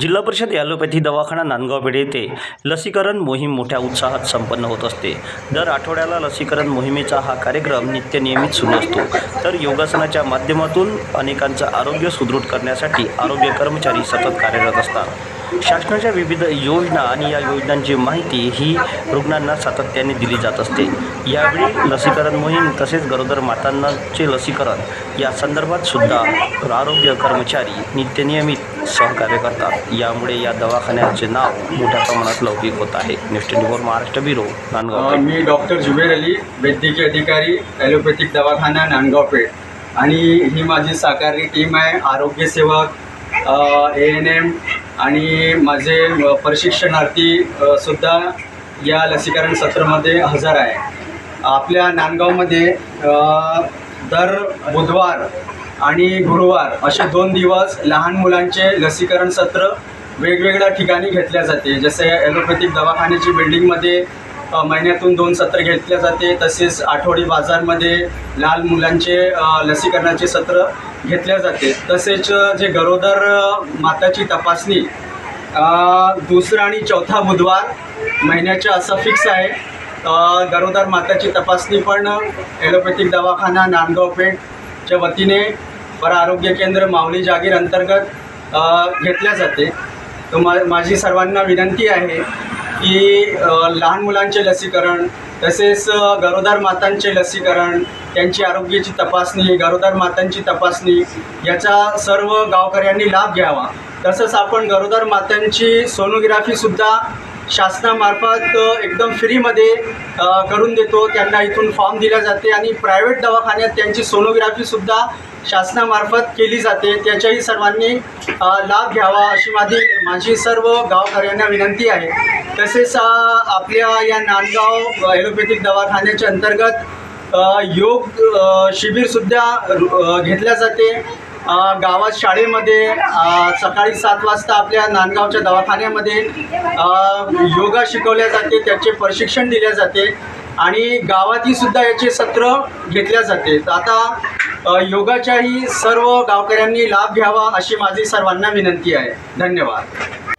जिल्हा परिषद ॲलोपॅथी दवाखाना नांदगाव पेठ येथे लसीकरण मोहीम मोठ्या उत्साहात संपन्न होत असते. दर आठवड्याला लसीकरण मोहिमेचा हा कार्यक्रम नित्य नियमित सुरू असतो. तर योगासनाच्या माध्यमातून अनेकांचं आरोग्य सुदृढ करण्यासाठी आरोग्य कर्मचारी सतत कार्यरत असतात. शासनाच्या विविध योजना आणि या योजनांची माहिती ही रुग्णांना सातत्याने दिली जात असते. यावेळी लसीकरण मोहीम तसेच गरोदर मातांनाचे लसीकरण या संदर्भात सुद्धा आरोग्य कर्मचारी नित्यनियमित सहकार्य करतात. यामुळे या दवाखान्याचे नाव मोठ्या प्रमाणात लौकिक होत आहे. News twenty four Maharashtra bureau Nandgaon मी डॉक्टर जुबेर अली वैद्यकीय अधिकारी ॲलोपॅथिक दवाखाना नांदगाव पेठ. आणि ही माझी साकारी टीम आहे आरोग्य सेवक ए एन एम आणि माझे प्रशिक्षणार्थी सुद्धा या लसीकरण सत्रामध्ये हजर आहे. आपल्या नांदगावमध्ये दर बुधवार आणि गुरुवार असे दोन दिवस लहान मुलांचे लसीकरण सत्र वेगवेगळ्या ठिकाणी घेतल्या जाते. जसे ॲलोपॅथिक दवाखान्याची बिल्डिंगमध्ये महिन्यातून दोन सत्र घेतले जाते. तसेच आठवडी बाजारमध्ये लहान मुलांचे लसीकरणाचे सत्र घेतले जाते. तसेच जे गरोदर माताची तपासणी दुसरा आणि चौथा बुधवार महिन्याच्या असं फिक्स आहे. गरोदर माताची तपासणी पण ॲलोपॅथिक दवाखाना नांदगाव पेठच्या वतीने पर आरोग्य केंद्र माऊली जागीर अंतर्गत घेतल्या जाते. तर मा माझी सर्वांना विनंती आहे की लहान मुलांचे लसीकरण तसेच गरोदर मातांचे लसीकरण त्यांची आरोग्याची तपासणी गरोदर मातांची तपासणी याचा सर्व गावकऱ्यांनी लाभ घ्यावा. तसंच आपण गरोदर मातांची सोनोग्राफीसुद्धा शासनामार्फत एकदम फ्रीमध्ये करून देतो. त्यांना इथून फॉर्म दिला जाते आणि प्रायव्हेट दवाखान्यात त्यांची सोनोग्राफीसुद्धा शासनामार्फत केली जाते. त्याच्याही सर्वांनी लाभ घ्यावा अशी माझी माझी सर्व गावकऱ्यांना विनंती आहे. तसेच आपल्या या नांदगाव ॲलोपॅथिक दवाखान्याच्या अंतर्गत योग शिबिरसुद्धा घेतल्या जाते. गावात शाळेमध्ये सकाळी सात वाजता आपल्या नांदगावच्या दवाखान्यामध्ये योगा शिकवल्या जाते त्याचे प्रशिक्षण दिले जाते आणि गावातही सुद्धा याचे सत्र घेतल्या जाते. आता योगाच्याही सर्व गावकऱ्यांनी लाभ घ्यावा अशी माझी सर्वांना विनंती आहे. धन्यवाद.